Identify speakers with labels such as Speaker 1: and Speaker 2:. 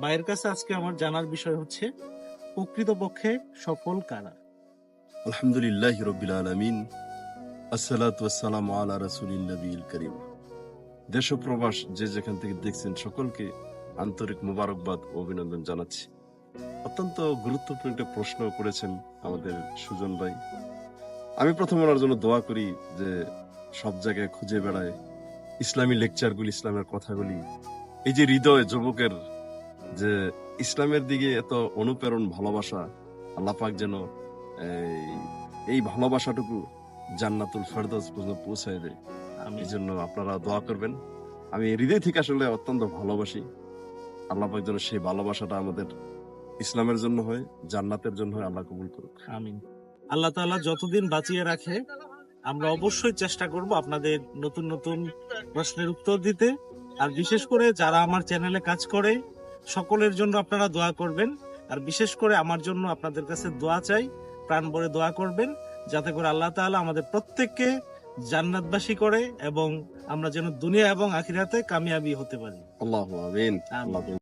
Speaker 1: ভাইয়ের কাছে আজকে আমার জানার বিষয় হচ্ছে, প্রকৃতপক্ষে সফল কারা?
Speaker 2: আলহামদুলিল্লাহ রবিল আলমিন, আসসালাতু ওয়াসসালামু আলা রাসূলিন নবীল করিম। দেশ প্রবাস যে যেখান থেকে দেখছেন সকলকে আন্তরিক মোবারকবাদ অভিনন্দন জানাচ্ছি। অত্যন্ত গুরুত্বপূর্ণ একটা প্রশ্ন করেছেন আমাদের সুজন ভাই। আমি প্রথম ওনার জন্য দোয়া করি যে সব জায়গায় খুঁজে বেড়ায়। ইসলামী লেকচারগুলি, ইসলামের কথাগুলি, এই যে হৃদয় যুবকের যে ইসলামের দিকে এত অনুপ্রেরণ ভালোবাসা আল্লাহ পাক যেন এই ভালোবাসাটুকু জান্নাতুল ফেরদৌস পর্যন্ত পৌঁছায় দেয়। এই জন্য আপনারা দোয়া করবেন। আমি হৃদয় থেকে আসলে অত্যন্ত ভালোবাসি। আল্লাহ পাক যেন সেই ভালোবাসাটা আমাদের ইসলামের জন্য হয় জান্নাতের জন্য হয় আল্লাহ কবুল করুক।
Speaker 1: আমিন। আল্লাহ তাআলা যতদিন বাঁচিয়ে রাখে আমরা অবশ্যই চেষ্টা করব আপনাদের নতুন নতুন প্রশ্নের উত্তর দিতে। আর বিশেষ করে যারা আমার চ্যানেলে কাজ করে সকলের জন্য আপনারা দোয়া করবেন। আর বিশেষ করে আমার জন্য আপনাদের কাছে দোয়া চাই প্রাণ ভরে দোয়া করবেন যাতে করে আল্লাহ তাআলা আমাদের প্রত্যেককে জান্নাতবাসী করে এবং আমরা যেন দুনিয়া এবং আখিরাতে কামিয়াবি হতে পারি।
Speaker 2: আল্লাহ আমিন।